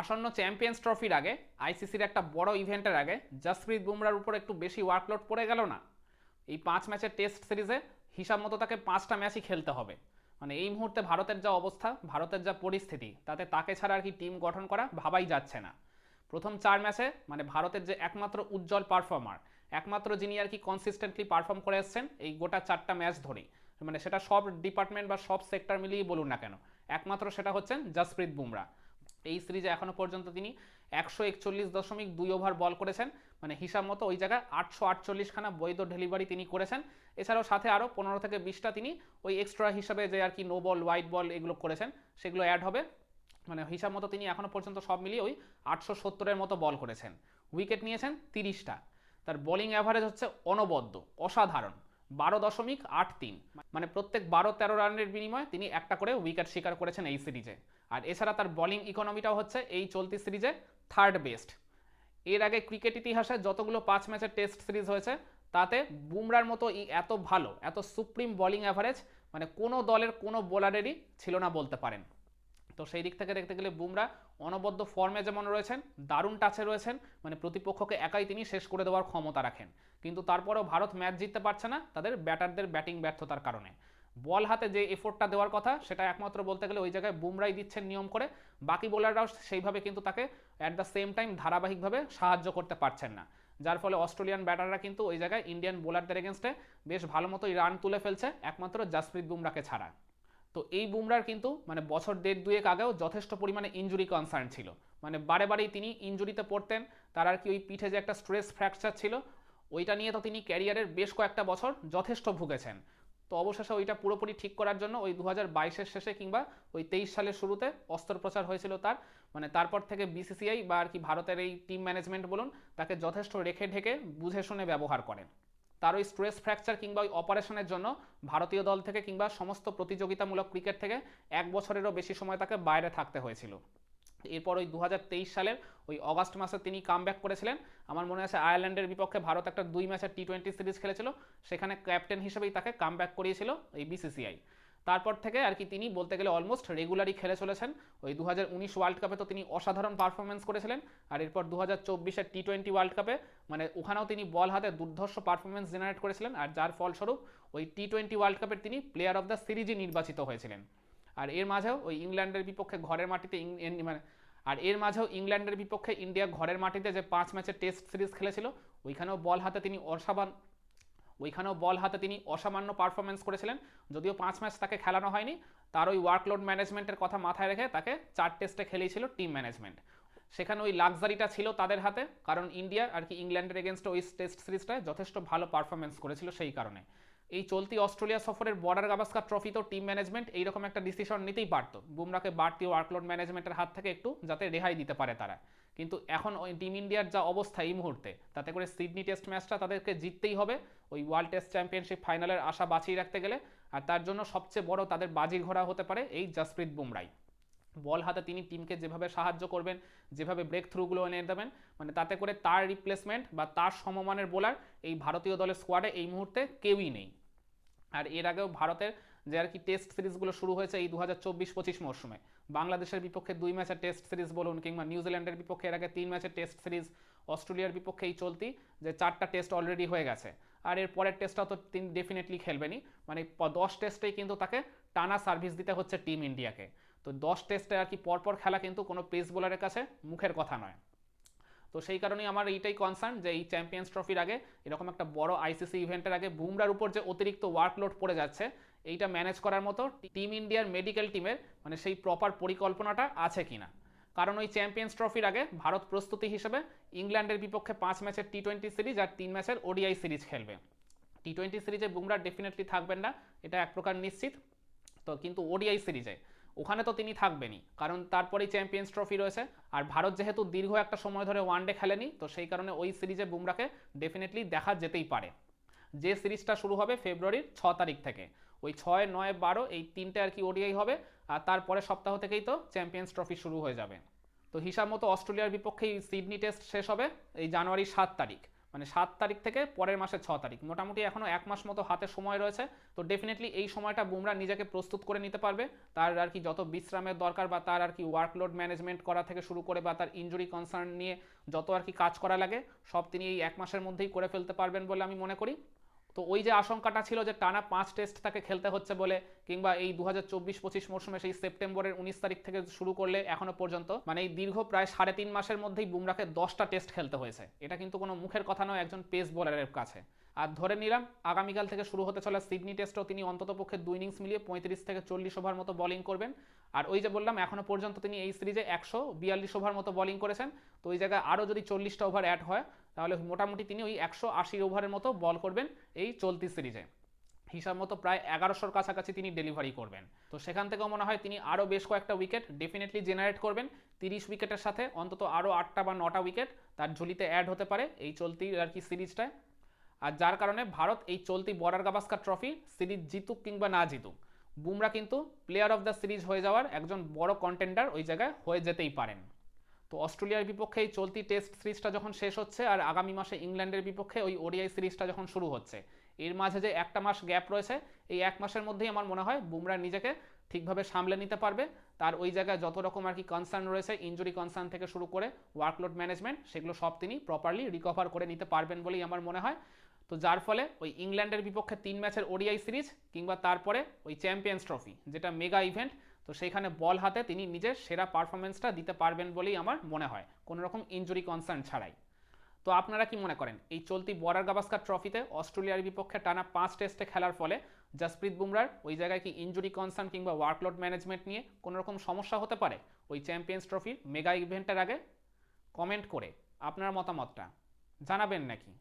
আসন্ন চ্যাম্পিয়ন্স ট্রফির আগে আইসিসির একটা বড় ইভেন্টের আগে জসপ্রীত বুমরার উপর একটু বেশি ওয়ার্কলোড পড়ে গেল না। এই পাঁচ ম্যাচের টেস্ট সিরিজে হিসাব মতো তাকে পাঁচটা ম্যাচই খেলতে হবে। মানে এই মুহূর্তে ভারতের যা অবস্থা, ভারতের যা পরিস্থিতি, তাতে তাকে ছাড়া আর কি টিম গঠন করা ভাবাই যাচ্ছে না। প্রথম চার ম্যাচে মানে ভারতের যে একমাত্র উজ্জ্বল পারফর্মার একমাত্র যিনি আর কি কনসিস্টেন্টলি পারফর্ম করে এসছেন, এই গোটা চারটা ম্যাচ ধরেই। মানে সেটা সব ডিপার্টমেন্ট বা সব সেক্টর মিলিয়েই বলুন না কেন, একমাত্র সেটা হচ্ছেন জসপ্রীত বুমরা এই সিরিজে এখনও পর্যন্ত তিনি একশো একচল্লিশ দশমিক দুই ওভার বল করেছেন। মানে হিসাব মতো ওই জায়গায় আটশো আটচল্লিশখানা বৈধ ডেলিভারি তিনি করেছেন। এছাড়াও সাথে আরও পনেরো থেকে বিশটা তিনি ওই এক্সট্রা হিসাবে যে আর কি নো বল হোয়াইট বল এগুলো করেছেন, সেগুলো অ্যাড হবে। মানে হিসাব মতো তিনি এখনও পর্যন্ত সব মিলিয়ে ওই আটশো সত্তরের মতো বল করেছেন। উইকেট নিয়েছেন তিরিশটা। তার বোলিং অ্যাভারেজ হচ্ছে অনবদ্য, অসাধারণ। বারো দশমিক আট তিন। মানে প্রত্যেক বারো তেরো রানের বিনিময়ে তিনি একটা করে উইকেট শিকার করেছেন এই সিরিজে। আর এছাড়া তার বোলিং ইকোনমিটাও হচ্ছে এই চলতি সিরিজে থার্ড বেস্ট এর আগে ক্রিকেট ইতিহাসে যতগুলো পাঁচ ম্যাচের টেস্ট সিরিজ হয়েছে, তাতে বুমরার মতো এত ভালো, এত সুপ্রিম বোলিং অ্যাভারেজ মানে কোনো দলের কোনো বোলারেরই ছিল না বলতে পারেন। তো সেই দিক থেকে দেখতে গেলে বুমরা অনবদ্য ফর্মে যেমন রয়েছেন, দারুণ টাচে রয়েছেন মানে প্রতিপক্ষকে একাই তিনি শেষ করে দেওয়ার ক্ষমতা রাখেন। কিন্তু তারপরেও ভারত ম্যাচ জিততে পারছে না তাদের ব্যাটারদের ব্যাটিং ব্যর্থতার কারণে। বল হাতে যে এফোর্টটা দেওয়ার কথা, সেটা একমাত্র বলতে গেলে ওই জায়গায় বুমরাই দিচ্ছেন নিয়ম করে, বাকি বোলাররাও সেইভাবে কিন্তু তাকে অ্যাট দ্য সেম টাইম ধারাবাহিকভাবে সাহায্য করতে পারছেন না। যার ফলে অস্ট্রেলিয়ান ব্যাটাররা কিন্তু ওই জায়গায় ইন্ডিয়ান বোলারদের এগেনস্টে বেশ ভালো মতোই রান তুলে ফেলছে, একমাত্র জাসপ্রীত বুমরাকে ছাড়া। তো এই বুমরার কিন্তু মানে বছর দেড় দুয়েক আগেও যথেষ্ট পরিমাণে ইঞ্জুরি কনসার্ন ছিল। মানে বারে বারেই তিনি ইঞ্জুরিতে পড়তেন, তার আর কি ওই পিঠে যে একটা স্ট্রেস ফ্র্যাকচার ছিল, ওইটা নিয়ে তো তিনি ক্যারিয়ারের বেশ কয়েকটা বছর যথেষ্ট ভুগেছেন। তো অবশেষে ওইটা পুরোপুরি ঠিক করার জন্য ওই দু হাজার শেষে কিংবা ওই তেইশ সালের শুরুতে অস্ত্রোপচার হয়েছিল তার। মানে তারপর থেকে বিসিসিআই বা আর কি ভারতের এই টিম ম্যানেজমেন্ট বলুন, তাকে যথেষ্ট রেখে ঢেকে বুঝে শুনে ব্যবহার করেন। তার ওই স্ট্রেস ফ্র্যাকচার কিংবা ওই অপারেশনের জন্য ভারতীয় দল থেকে কিংবা সমস্ত প্রতিযোগিতামূলক ক্রিকেট থেকে এক বছরেরও বেশি সময় তাকে বাইরে থাকতে হয়েছিল। এরপর ওই দু হাজার তেইশ সালের ওই অগাস্ট মাসে তিনি কাম করেছিলেন। আমার মনে আছে আয়ারল্যান্ডের বিপক্ষে ভারত একটা দুই ম্যাচের টি টোয়েন্টি সিরিজ খেলেছিল। সেখানে ক্যাপ্টেন হিসেবেই তাকে কাম করিয়েছিল এই বিসিসিআই তারপর থেকে আর কি তিনি বলতে গেলে অলমোস্ট রেগুলারই খেলে চলেছেন। ওই দু হাজার উনিশ ওয়ার্ল্ড কাপে তো তিনি অসাধারণ পারফরমেন্স করেছিলেন। আর এরপর দু হাজার চব্বিশের টি টোয়েন্টি ওয়ার্ল্ড কাপে মানে ওখানেও তিনি বল হাতে দুর্ধর্ষ পারফরমেন্স জেনারেট করেছিলেন। আর যার ফলস্বরূপ ওই টি টোয়েন্টি ওয়ার্ল্ড কাপের তিনি প্লেয়ার অফ দ্য সিরিজই নির্বাচিত হয়েছিলেন। আর এর মাঝেও ওই ইংল্যান্ডের বিপক্ষে ঘরের মাটিতে মানে আর এর মাঝেও ইংল্যান্ডের বিপক্ষে ইন্ডিয়া ঘরের মাটিতে যে পাঁচ ম্যাচের টেস্ট সিরিজ খেলেছিল, ওইখানেও বল হাতে তিনি অসাবান ওইখানেও বল হাতে তিনি অসামান্য পারফরমেন্স করেছিলেন, যদিও পাঁচ ম্যাচ তাকে খেলানো হয়নি। তার ওই ওয়ার্কলোড ম্যানেজমেন্টের কথা মাথায় রেখে তাকে চার টেস্টে খেলেছিল টিম ম্যানেজমেন্ট সেখানে ওই লাক্সারিটা ছিল তাদের হাতে, কারণ ইন্ডিয়া আর কি ইংল্যান্ডের এগেনস্ট ওই টেস্ট সিরিজটায় যথেষ্ট ভালো পারফরমেন্স করেছিল সেই কারণে। এই চলতি অস্ট্রেলিয়া সফরের বর্ডার গাভাস্কার ট্রফিতেও টিম ম্যানেজমেন্ট এইরকম একটা ডিসিশন নিতেই পারত। বুমরাকে বাড়তি ওয়ার্কলোড ম্যানেজমেন্টের হাত থেকে একটু যাতে রেহাই দিতে পারে তারা। কিন্তু এখন ওই টিম ইন্ডিয়ার যা অবস্থা এই মুহূর্তে, তাতে করে সিডনি টেস্ট ম্যাচটা তাদেরকে জিততেই হবে। ওই ওয়ার্ল্ড টেস্ট চ্যাম্পিয়নশিপ ফাইনালের আশা বাঁচিয়ে রাখতে গেলে, আর তার জন্য সবচেয়ে বড় তাদের বাজির ঘোড়া হতে পারে এই জসপ্রীত বুমরাই বল হাতে তিনি টিমকে যেভাবে সাহায্য করবেন, যেভাবে ব্রেক থ্রুগুলো এনে দেবেন মানে তাতে করে তার রিপ্লেসমেন্ট বা তার সমমানের বোলার এই ভারতীয় দলের স্কোয়াডে এই মুহূর্তে কেউই নেই। আর এর আগেও ভারতের যে আর কি টেস্ট সিরিজগুলো শুরু হয়েছে এই দু হাজার চব্বিশ পঁচিশ মরশুমে, বাংলাদেশের বিপক্ষে দুই ম্যাচের টেস্ট সিরিজ বলুন কিংবা নিউজিল্যান্ডের বিপক্ষে এর আগে তিন ম্যাচের টেস্ট সিরিজ অস্ট্রেলিয়ার বিপক্ষে এই চলতি যে চারটা টেস্ট অলরেডি হয়ে গেছে। আর এর পরের টেস্টটাও তো তিনি ডেফিনেটলি খেলবেনই মানে দশ টেস্টেই কিন্তু তাকে টানা সার্ভিস দিতে হচ্ছে টিম ইন্ডিয়াকে তো দশ টেস্টে আর কি পরপর খেলা কিন্তু কোনো পেস বোলারের কাছে মুখের কথা নয়। তো সেই কারণেই আমার এইটাই কনসার্ন যে এই চ্যাম্পিয়ন্স ট্রফির আগে এরকম একটা বড় আইসিসি ইভেন্টের আগে বুমরার উপর যে অতিরিক্ত ওয়ার্কলোড পড়ে যাচ্ছে, এইটা ম্যানেজ করার মতো টিম ইন্ডিয়ার মেডিকেল টিমের মানে সেই প্রপার পরিকল্পনাটা আছে কিনা। কারণ ওই চ্যাম্পিয়ন্স ট্রফির আগে ভারত প্রস্তুতি হিসেবে ইংল্যান্ডের বিপক্ষে পাঁচ ম্যাচের টি টোয়েন্টি সিরিজ আর তিন ম্যাচের ওডিআই সিরিজ খেলবে। টি টোয়েন্টি সিরিজে বুমরা ডেফিনেটলি থাকবেন না, এটা এক প্রকার নিশ্চিত। তো কিন্তু ওডিআই সিরিজে ওখানে তো তিনি থাকবেনই। কারণ তারপরেই চ্যাম্পিয়ন্স ট্রফি রয়েছে। আর ভারত যেহেতু দীর্ঘ একটা সময় ধরে ওয়ানডে খেলেনি, তো সেই কারণে ওই সিরিজে বুমরাকে ডেফিনেটলি দেখা যেতেই পারে। যে সিরিজটা শুরু হবে ফেব্রুয়ারির ছ তারিখ থেকে। ওই ছয়, নয়, বারো এই তিনটে আর কি ওডিআই হবে। আর তারপরে সপ্তাহ থেকেই তো চ্যাম্পিয়ন্স ট্রফি শুরু হয়ে যাবে। তো হিসাব মতো অস্ট্রেলিয়ার বিপক্ষে সিডনি টেস্ট শেষ হবে এই জানুয়ারি সাত তারিখ। মানে সাত তারিখ থেকে পরের মাসের ছ তারিখ। মোটামুটি এখনও এক মাস মতো হাতে সময় রয়েছে। তো ডেফিনেটলি এই সময়টা বুমরা নিজেকে প্রস্তুত করে নিতে পারবে। তার আর কি যত বিশ্রামের দরকার বা তার আর কি ওয়ার্কলোড ম্যানেজমেন্ট করা থেকে শুরু করে বা তার ইঞ্জুরি কনসার্ন নিয়ে যত আর কি কাজ করা লাগে, সব তিনি এই এক মাসের মধ্যেই করে ফেলতে পারবেন বলে আমি মনে করি। তো ওই যে আশঙ্কাটা ছিল যে টানা পাঁচ টেস্ট তাকে খেলতে হচ্ছে বলে, কিংবা এই দু হাজার চব্বিশ পঁচিশ মরশুমে সেই সেপ্টেম্বরের উনিশ তারিখ থেকে শুরু করলে এখনও পর্যন্ত মানে এই দীর্ঘ প্রায় সাড়ে তিন মাসের মধ্যেই বুমরাকে দশটা টেস্ট খেলতে হয়েছে। এটা কিন্তু কোনো মুখের কথা নয়, একজন পেস বোলারের কাছে। আর ধরে নিলাম, আগামীকাল থেকে শুরু হতে চলা সিডনি টেস্টও তিনি অন্ততপক্ষে দুই ইনিংস মিলিয়ে পঁয়ত্রিশ থেকে চল্লিশ ওভার মতো বোলিং করবেন। আর ওই যে বললাম, এখনও পর্যন্ত তিনি এই সিরিজে একশো বিয়াল্লিশ ওভার মতো বোলিং করেছেন। তো ওই জায়গায় আরও যদি চল্লিশটা ওভার অ্যাড হয় তাহলে মোটামুটি তিনি ওই একশো আশি ওভারের মতো বল করবেন এই চলতি সিরিজে। হিসাব মতো প্রায় এগারোশোর কাছাকাছি তিনি ডেলিভারি করবেন। তো সেখান থেকেও মনে হয় তিনি আরও বেশ কয়েকটা উইকেট ডেফিনেটলি জেনারেট করবেন। তিরিশ উইকেটের সাথে অন্তত আরও আটটা বা নটা উইকেট তার ঝুলিতে অ্যাড হতে পারে এই চলতি আর কি সিরিজটায়। আর যার কারণে ভারত এই চলতি বর্ডার গাভাস্কার ট্রফি সিরিজ জিতুক কিংবা না জিতুক, বুমরা কিন্তু প্লেয়ার অফ দ্য সিরিজ হয়ে যাওয়ার একজন বড় কন্টেন্ডার ওই জায়গায় হয়ে যেতেই পারেন। তো অস্ট্রেলিয়ার বিপক্ষে এই চলতি টেস্ট সিরিজটা যখন শেষ হচ্ছে আর আগামী মাসে ইংল্যান্ডের বিপক্ষে ওই ওডিআই সিরিজটা যখন শুরু হচ্ছে, এর মাঝে যে একটা মাস গ্যাপ রয়েছে, এই এক মাসের মধ্যেই আমার মনে হয় বুমরা নিজেকে ঠিকভাবে সামলে নিতে পারবে। তার ওই জায়গায় যত রকম আর কি কনসার্ন রয়েছে ইঞ্জুরি কনসার্ন থেকে শুরু করে ওয়ার্কলোড ম্যানেজমেন্ট সেগুলো সব তিনি প্রপারলি রিকভার করে নিতে পারবেন বলেই আমার মনে হয়। তো যার ফলে ওই ইংল্যান্ডের বিপক্ষে তিন ম্যাচের ওডিআই সিরিজ কিংবা তারপরে ওই চ্যাম্পিয়ন্স ট্রফি যেটা মেগা ইভেন্ট তো সেইখানে বল হাতে তিনি নিজের সেরা পারফরমেন্সটা দিতে পারবেন বলেই আমার মনে হয় কোনো রকম ইঞ্জুরি কনসার্ন ছাড়াই। তো আপনারা কি মনে করেন, এই চলতি বর্ডার গাভাস্কার ট্রফিতে অস্ট্রেলিয়ার বিপক্ষে টানা পাঁচ টেস্টে খেলার ফলে জাসপ্রীত বুমরার ওই জায়গায় কি ইঞ্জুরি কনসার্ন কিংবা ওয়ার্কলোড ম্যানেজমেন্ট নিয়ে কোনো রকম সমস্যা হতে পারে? ওই চ্যাম্পিয়ন্স ট্রফির মেগা ইভেন্টের আগে কমেন্ট করে আপনার মতামতটা জানাবেন নাকি?